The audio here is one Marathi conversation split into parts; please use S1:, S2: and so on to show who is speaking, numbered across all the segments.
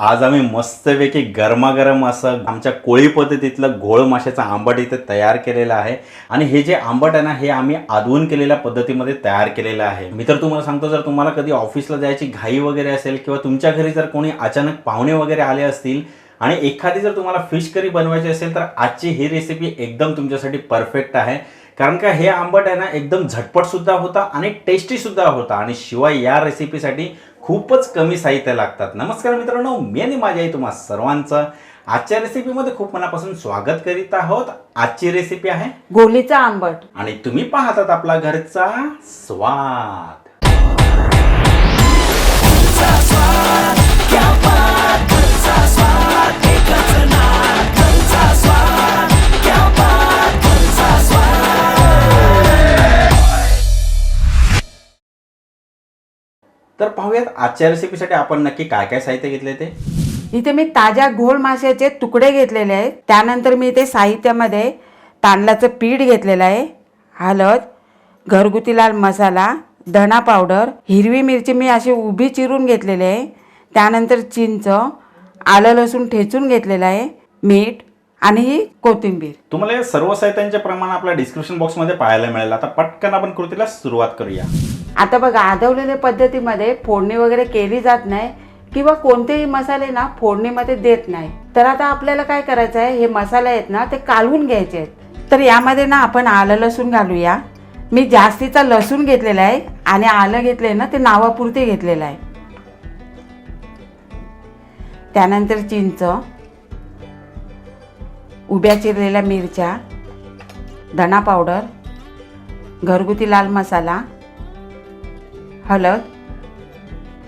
S1: आज आम्ही मस्तपैकी गरमागरम असं आमच्या कोळी पद्धतीतलं घोळ माशाचं आंबट इथे तयार केलेलं आहे. आणि हे जे आंबट आहे ना हे आम्ही आदवून केलेल्या पद्धतीमध्ये तयार केलेलं आहे. मी तर तुम्हाला सांगतो जर तुम्हाला कधी ऑफिसला जायची घाई वगैरे असेल किंवा तुमच्या घरी जर कोणी अचानक पाहुणे वगैरे आले असतील आणि एखादी जर तुम्हाला फिश करी बनवायची असेल तर आजची ही रेसिपी एकदम तुमच्यासाठी परफेक्ट आहे. कारण का हे आंबट आहे ना एकदम झटपट सुद्धा होता आणि टेस्टी सुद्धा होता. आणि शिवाय या रेसिपीसाठी खूपच कमी साहित्य लागतात. नमस्कार मित्रांनो मी आणि माझ्या आई तुम्हा सर्वांचं आजच्या रेसिपीमध्ये खूप मनापासून स्वागत करीत आहोत. आजची रेसिपी आहे
S2: गोलीचा आंबट.
S1: आणि तुम्ही पाहतात आपला घरचा स्वाद. तर पाहूयात आजच्या रेसिपीसाठी आपण नक्की काय काय साहित्य घेतले ते.
S2: इथे मी ताज्या घोळ माशाचे तुकडे घेतलेले आहेत. त्यानंतर मी इथे साहित्यामध्ये तांदळाचं पीठ घेतलेलं आहे. हळद घरगुती लाल मसाला धणा पावडर हिरवी मिरची मी अशी उभी चिरून घेतलेली आहे. त्यानंतर चिंच आलं लसूण ठेचून घेतलेलं आहे. मीठ आणि ही कोथिंबीर.
S1: तुम्हाला या सर्व साहित्यांचे प्रमाण आपल्या डिस्क्रिप्शन बॉक्समध्ये पाहायला मिळेल. आता पटकन आपण कृतीला सुरुवात करूया.
S2: आता बघा आदवलेल्या पद्धतीमध्ये फोडणी वगैरे केली जात नाही किंवा कोणतेही मसाले ना फोडणीमध्ये देत नाही. तर आता आपल्याला काय करायचं आहे? हे मसाले आहेत ना ते कालवून घ्यायचे आहेत. तर यामध्ये ना आपण आलं लसूण घालूया. मी जास्तीचा लसूण घेतलेला आहे आणि आलं घेतलंय ना ते नावापुरते घेतलेलं आहे. त्यानंतर चिंच. उभ्या चिरलेल्या मिरच्या धणा पावडर घरगुती लाल मसाला हळद.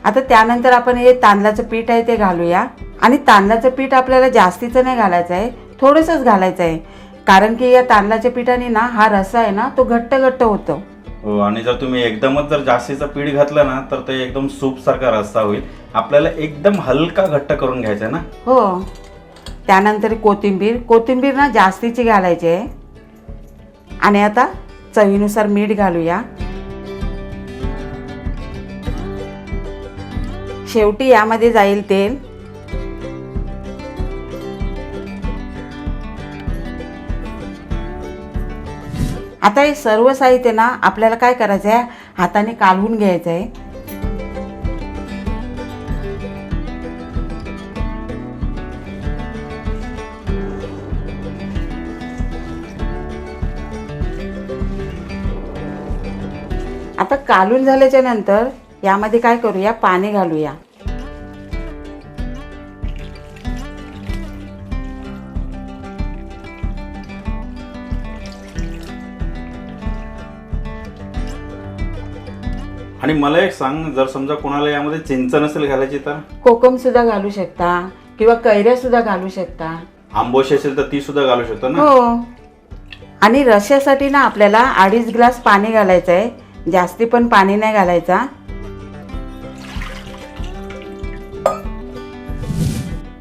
S2: आता त्यानंतर आपण हे तांदळाचं पीठ आहे ते घालूया. आणि तांदळाचं पीठ आपल्याला जास्तीचं नाही घालायचं आहे थोडंसंच घालायचं आहे. कारण की या तांदळाच्या पिठाने ना हा रसा आहे ना तो घट्ट घट्ट होतो.
S1: हो आणि जर तुम्ही एकदमच जर जास्तीचं पीठ घातलं ना तर ते एकदम सूप सारखा रस्ता होईल. आपल्याला एकदम हलका घट्ट करून घ्यायचा आहे ना?
S2: हो. त्यानंतर कोथिंबीर. कोथिंबीर ना जास्तीची घालायची आहे. आणि आता चवीनुसार मीठ घालूया. शेवटी यामध्ये जाईल तेल. आता हे सर्व साहित्य ना आपल्याला काय करायचं आहे हाताने कालवून घ्यायचं आहे आता कालून झाल्याच्यानंतर यामध्ये काय करूया? पाणी घालूया.
S1: आणि मला एक सांग जर समजा कोणाला यामध्ये चिंच नसेल घालायची तर?
S2: कोकम सुद्धा घालू शकता किंवा कैऱ्या सुद्धा घालू शकता.
S1: आंबोशी असेल तर ती सुद्धा घालू शकतो ना?
S2: हो. आणि रश्यासाठी ना आपल्याला अडीच ग्लास पाणी घालायचं आहे जास्ती पण पाणी नाही घालायचा.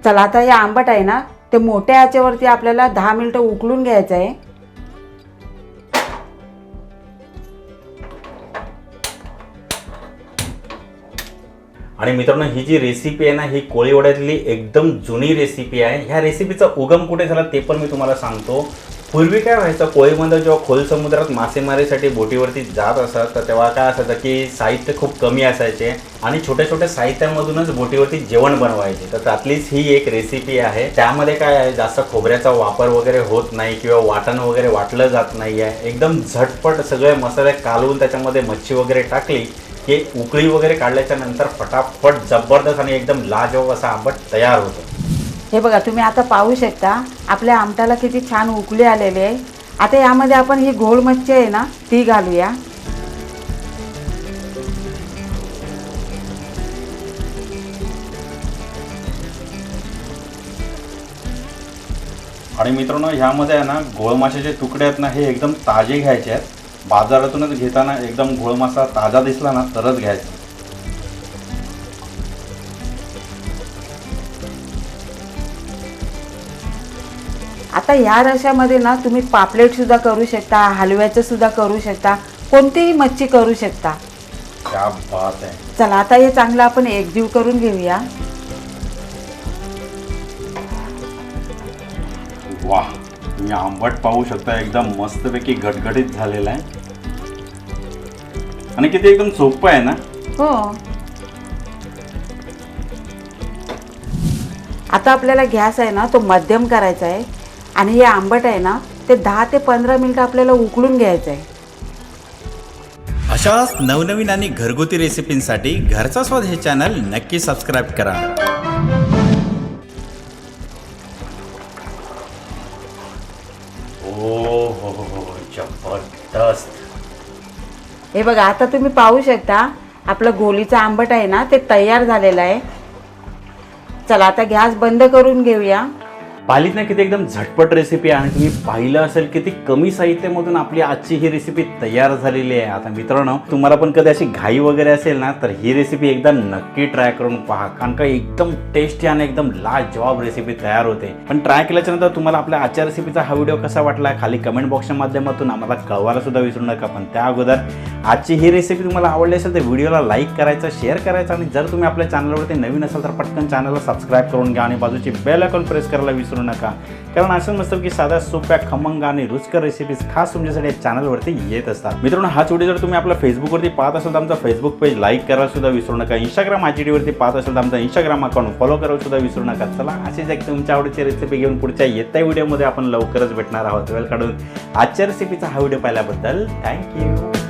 S2: चला आता हे आंबट आहे ना ते मोठ्या याच्यावरती आपल्याला दहा मिनिटं उकळून घ्यायचं आहे.
S1: आणि मित्रांनो ही जी रेसिपी आहे ना ही कोळीवड्यातली एकदम जुनी रेसिपी आहे. ह्या रेसिपीचा उगम कुठे झाला ते पण मी तुम्हाला सांगतो. पूर्वी काय व्हायचं कोळीबंद जेव्हा खोल समुद्रात मासेमारीसाठी बोटीवरती जात असत तर तेव्हा काय असायचं की साहित्य खूप कमी असायचे आणि छोट्या छोट्या साहित्यामधूनच बोटीवरती जेवण बनवायचे. तर त्यातलीच ही एक रेसिपी आहे. त्यामध्ये काय आहे जास्त खोबऱ्याचा वापर वगैरे होत नाही किंवा वाटण वगैरे वाटलं जात नाही आहे एकदम झटपट सगळे मसाले कालवून त्याच्यामध्ये मच्छी वगैरे टाकली की उकळी वगैरे काढल्याच्या नंतर फटाफट जबरदस्त आणि एकदम लाजवाब असा आंबट तयार होतो.
S2: हे बघा तुम्ही आता पाहू शकता आपल्या आमटाला किती छान उकळी आलेली आहे. आता यामध्ये आपण ही घोळ मच्छी आहे ना ती घालूया.
S1: आणि मित्रांनो ह्यामध्ये आहे ना घोळमाशाचे तुकडे आहेत ना हे एकदम ताजे घ्यायचे आहेत. बाजारातूनच घेताना एकदम गोळमासा ताजा दिसला ना तरच घ्यायचा.
S2: आता ह्या रशामध्ये ना तुम्ही पापलेटसुद्धा करू शकता हलव्याचंसुद्धा करू शकता कोणतीही मच्छी करू शकता. चला आता हे चांगलं आपण एकजीव करून घेऊया.
S1: वा मी आंबट पाहू शकता एकदम मस्तपैकी घटघटीत झालेला आहे. आणि किती एकदम सोपं आहे ना?
S2: हो. आता आपल्याला गॅस आहे ना तो मध्यम करायचा आहे. आणि हे आंबट आहे ना ते दहा ते पंधरा मिनटं आपल्याला उकळून घ्यायचं आहे
S1: अशाच नवनवीन आणि घरगुती रेसिपींसाठी घरचा स्वाद हे चॅनल नक्की सबस्क्राईब करा. हे
S2: बघा आता तुम्ही पाहू शकता आपलं गोलीचं आंबट आहे ना ते तयार झालेलं आहे. चला आता गॅस बंद करून घेऊया.
S1: पाहिलीत ना किती एकदम झटपट रेसिपी आहे आणि तुम्ही पाहिलं असेल किती कमी साहित्यामधून आपली आजची ही रेसिपी तयार झालेली आहे. आता मित्रांनो तुम्हाला पण कधी अशी घाई वगैरे असेल ना तर ही रेसिपी एकदा नक्की ट्राय करून पहा. कारण का एकदम टेस्टी आणि एकदम लाजवाब रेसिपी तयार होते. पण ट्राय केल्याच्यानंतर तुम्हाला आपल्या आजच्या रेसिपीचा हा व्हिडिओ कसा वाटला खाली कमेंट बॉक्सच्या माध्यमातून आम्हाला कळवायला सुद्धा विसरू नका. पण त्या अगोदर आजची ही रेसिपी तुम्हाला आवडली असेल तर व्हिडिओला लाईक करायचं शेअर करायचं आणि जर तुम्ही आपल्या चॅनलवरती नवीन असाल तर पटकन चॅनलला सबस्क्राईब करून घ्या आणि बाजूची बेल आयकॉन प्रेस करायला विसरू नका. कारण असं नसतं की साध्या सोप्या खमंग आणि रुचकर रेसिपीज खास तुमच्यासाठी या चॅनलवरती येत असतात. मित्रांनो हाच व्हिडिओ जर तुम्ही आपल्या फेसबुकवरती पाहत असाल तर आमचा फेसबुक पेज लाईक करायला सुद्धा विसरू नका. इंस्टाग्राम आय वरती पाहत असेल तर आमचा इंस्टाग्राम अकाउंट फॉलो करायला सुद्धा विसरू नका. चला अशीच एक तुमच्या आवडीची रेसिपी घेऊन पुढच्या येत्या व्हिडिओमध्ये आपण लवकरच भेटणार आहोत. वेळ काढून आजच्या रेसिपीचा हा व्हिडिओ पाहिल्याबद्दल थँक्यू